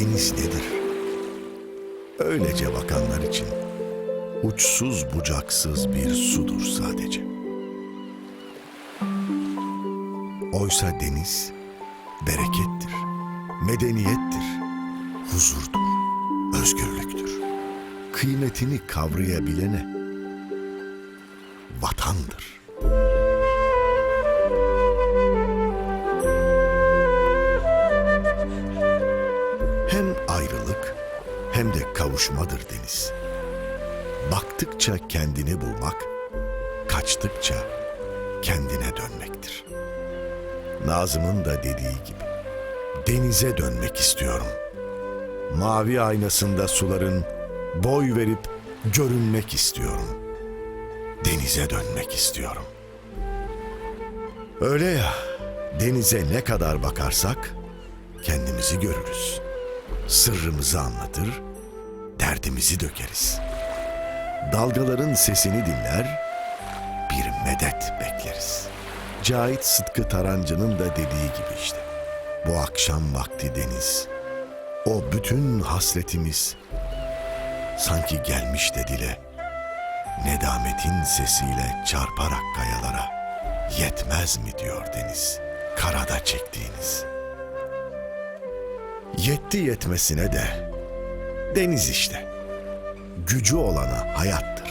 deniz nedir? Öylece bakanlar için uçsuz bucaksız bir sudur sadece. Oysa deniz berekettir, medeniyettir, huzurdur, özgürlüktür. Kıymetini kavrayabilene vatandır. Kavuşmadır deniz. Baktıkça kendini bulmak, kaçtıkça kendine dönmektir. Nazım'ın da dediği gibi denize dönmek istiyorum. Mavi aynasında suların boy verip görünmek istiyorum. Denize dönmek istiyorum. Öyle ya, denize ne kadar bakarsak kendimizi görürüz. Sırrımızı anlatır, derdimizi dökeriz. Dalgaların sesini dinler, bir medet bekleriz. Cahit Sıtkı Tarancı'nın da dediği gibi işte. Bu akşam vakti deniz, o bütün hasretimiz sanki gelmiş de dile. Nedametin sesiyle çarparak kayalara yetmez mi diyor deniz karada çektiğiniz. Yetti yetmesine de deniz işte. Gücü olana hayattır.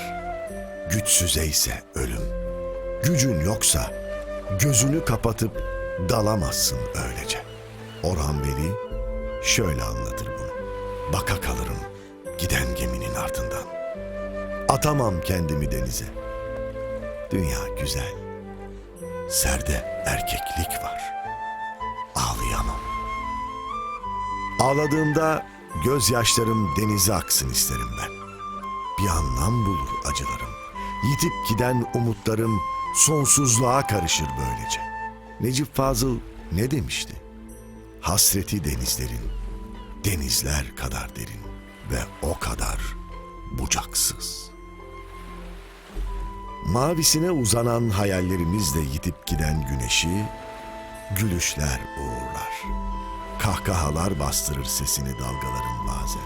Güçsüze ise ölüm. Gücün yoksa gözünü kapatıp dalamazsın öylece. Orhan Veli şöyle anlatır bunu. Baka kalırım giden geminin ardından. Atamam kendimi denize. Dünya güzel. Serde erkeklik var. Ağlayamam. Ağladığımda gözyaşlarım denize aksın isterim ben. Bir anlam bulur acılarım. Yitip giden umutlarım sonsuzluğa karışır böylece. Necip Fazıl ne demişti? Hasreti denizlerin, denizler kadar derin ve o kadar bucaksız. Mavisine uzanan hayallerimizle yitip giden güneşi gülüşler uğurlar. Kahkahalar bastırır sesini dalgaların bazen.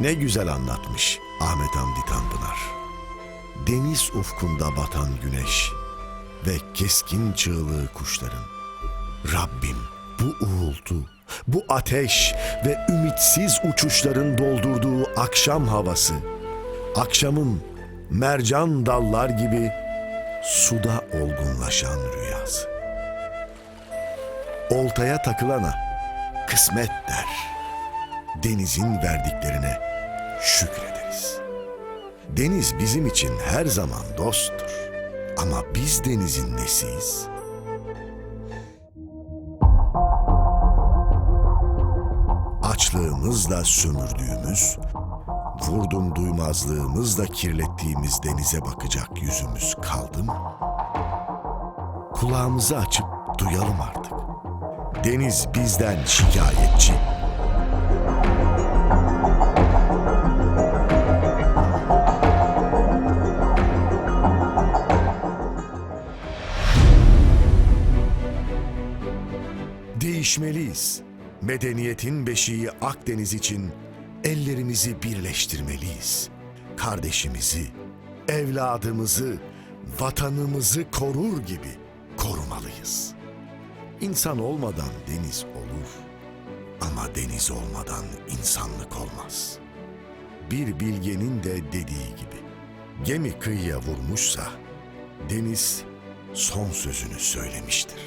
Ne güzel anlatmış Ahmet Hamdi Tanpınar. Deniz ufkunda batan güneş ve keskin çığlığı kuşların. Rabbim bu uğultu, bu ateş ve ümitsiz uçuşların doldurduğu akşam havası, akşamın mercan dallar gibi suda olgunlaşan rüyası. Oltaya takılana kısmet der. Denizin verdiklerine şükrederiz. Deniz bizim için her zaman dosttur. Ama biz denizin nesiyiz? Açlığımızla sömürdüğümüz, vurdum duymazlığımızla kirlettiğimiz denize bakacak yüzümüz kaldı mı? Kulağımızı açıp duyalım artık. Deniz bizden şikayetçi. Değişmeliyiz. Medeniyetin beşiği Akdeniz için ellerimizi birleştirmeliyiz. Kardeşimizi, evladımızı, vatanımızı korur gibi korumalıyız. İnsan olmadan deniz olur ama deniz olmadan insanlık olmaz. Bir bilgenin de dediği gibi gemi kıyıya vurmuşsa deniz son sözünü söylemiştir.